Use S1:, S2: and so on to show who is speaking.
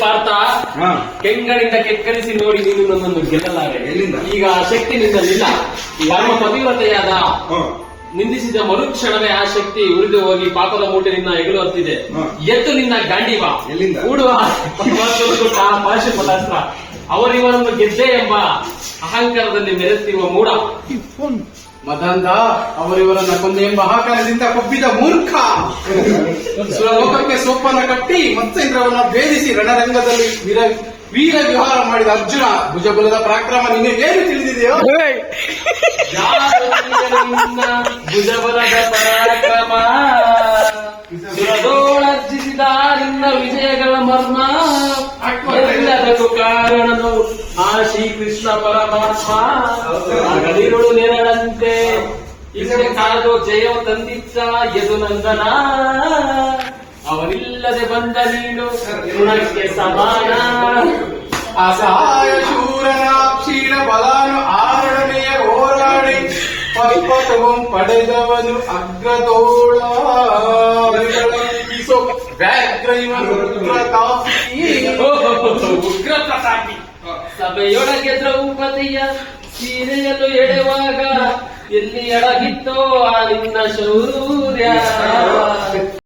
S1: ಪಾರ್ಥ
S2: ಹಾ.
S1: ಕೆಂಗಣಿಂದ ಕೆಕ್ಕರಿಸಿ ನೋಡಿ ನೀನು ನನ್ನನ್ನು ಗೆಲ್ಲಲಾರೆ.
S2: ಎಲ್ಲಿಂದ?
S1: ಈಗ ಆ ಶಕ್ತಿ ನಿನ್ನಲ್ಲಿಲ್ಲ. ಪರಮ ಪತಿವ್ರತೆಯಾದ
S2: ಹಾ.
S1: ನಿಂದಿಸಿದ ಮರುಕ್ಷಣವೇ ಆ ಶಕ್ತಿ ಉರಿದು ಹೋಗಿ ಪಾಪದ ಮೂಟೆ ನಿನ್ನ ಎಗಲು ಹತ್ತಿದೆ.
S2: ಹಾ.
S1: ಎತ್ತು ನಿನ್ನ ಗಾಂಡಿವ
S2: ಎಲ್ಲಿಂದ?
S1: ಕೂಡುವ ಪದಾರ್ಥ ಅವರಿವರನ್ನು ಗೆದ್ದೆ ಎಂಬ ಅಹಂಕಾರದಲ್ಲಿ ಮೆರೆತಿರುವ ಮೂಡ
S3: ಮದಂದ ಅವರಿವರನ್ನ ಕೊಂದು ಎಂಬ ಆಕಾರದಿಂದ ಕೊಬ್ಬಿದ ಮೂರ್ಖ. ಸುರಲೋಕಕ್ಕೆ ಸೋಪನ ಕಟ್ಟಿ ಮತ್ಸೇಂದ್ರವನ್ನ ಭೇದಿಸಿ ರಣರಂಗದಲ್ಲಿ ವೀರ ವೀರ ವಿಹಾರ ಮಾಡಿದ ಅರ್ಜುನ ಭುಜಬಲದ ಪರಾಕ್ರಮ ಏನು ತಿಳಿದಿದೆಯೋ?
S1: ಭುಜಬಲದ ಪರಾಕ್ರಮ? ಸುರದೋಳರ್ಜಿಸಿದ ನಿನ್ನ ವಿಜಯಗಳ ಮರ್ಮ. ಆ ಶ್ರೀಕೃಷ್ಣ ಪರಮಾತ್ಮ ಗಡಿರುಳು ನೆರಳಂತೆ ಹಿಂದೆ ಕಾದು ಜಯ ತಂದಿದ್ದ ಯದುನಂದನ ಅವನಿಲ್ಲದೆ ಬಂದ ನೀನು ಋಣಕ್ಕೆ ಸಮಾನ
S3: ಅಸಹಾಯ ಶೂರನ ಕ್ಷೀಣ ಬಲಾನು ಆರೊಡನೆಯ ಹೋರಾಡಿ ಪರ್ವತವಂ ಪಡೆದವನು ಅಗ್ರದೋಳ ಬಿಸೋ ವ್ಯಾಘ್ರ ಇವನು ಉಗ್ರತಾಪಿ.
S1: ಉಗ್ರ ಪ್ರತಾಪಿ ಸಭೆಯೊಳಗೆ ದ್ರೌಪದಿಯ ಸೀರೆಯನ್ನು ಎಳೆವಾಗ ಎಲ್ಲಿ ಎಡಗಿತ್ತೋ ಆ ನಿನ್ನ ಶೌರ್ಯ.